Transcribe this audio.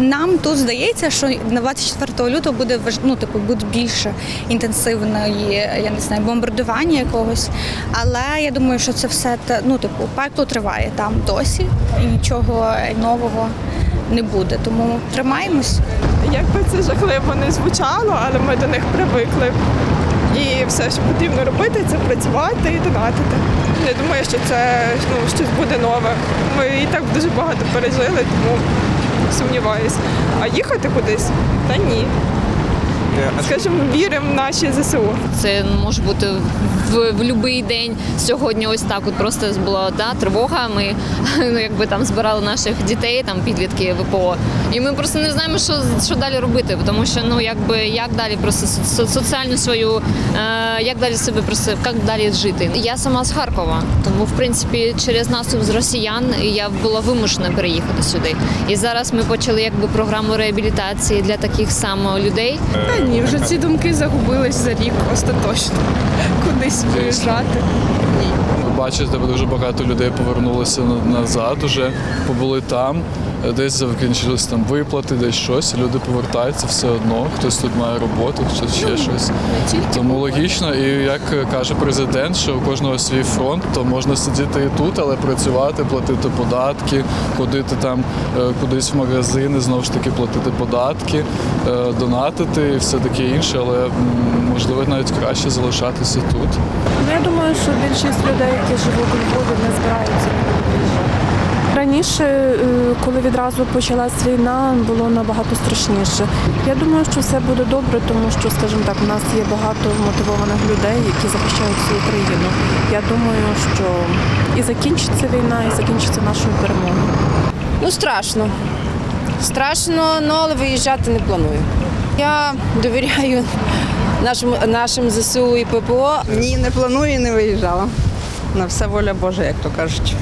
Нам тут здається, що на 24 лютого буде ну, типу, буде більше інтенсивної, я не знаю, бомбардування якогось. Але я думаю, що це все ну, типу, пекло триває там досі, і нічого нового не буде. Тому тримаємось. Як би це жахливо не звучало, але ми до них привикли. І все, що потрібно робити, це працювати і донатити. Не думаю, що це ну, щось буде нове. Ми і так дуже багато пережили, тому сумніваюся. А їхати кудись? Та ні. Скажімо, віримо в наші ЗСУ. Це може бути в, в будь-який день. Сьогодні ось так от просто була да, тривога. Ми ну, якби там збирали наших дітей, там підлітки ВПО. І ми просто не знаємо, що, що далі робити, тому що ну якби як далі просто со- соціальну свою, е, як далі себе просто як далі жити. Я сама з Харкова, тому в принципі через наступ з росіян я була вимушена переїхати сюди. І зараз ми почали якби програму реабілітації для таких само людей. Та ні, вже ці думки загубились за рік остаточно. Кудись виїжджати. Ви бачите, дуже багато людей повернулося на- назад, уже побули там. Десь закінчились там виплати, десь щось. Люди повертаються все одно. Хтось тут має роботу, хтось ще щось. Тому логічно, і як каже президент, що у кожного свій фронт, то можна сидіти і тут, але працювати, платити податки, ходити там е, кудись в магазини, знову ж таки платити податки, е, донатити і все таке інше, але можливо навіть краще залишатися тут. Ну, я думаю, що більшість людей, які живуть у Львові, не збираються. Раніше, е, коли відразу почалась війна, було набагато страшніше. Я думаю, що все буде добре, тому що, скажімо так, у нас є багато мотивованих людей, які захищають свою країну. Я думаю, що і закінчиться війна, і закінчиться нашою перемогою. Ну, страшно. Страшно, ну, але виїжджати не планую. Я довіряю нашим, нашим ЗСУ і ППО. Ні, не планую і не виїжджала. На все воля Божа, як то кажуть.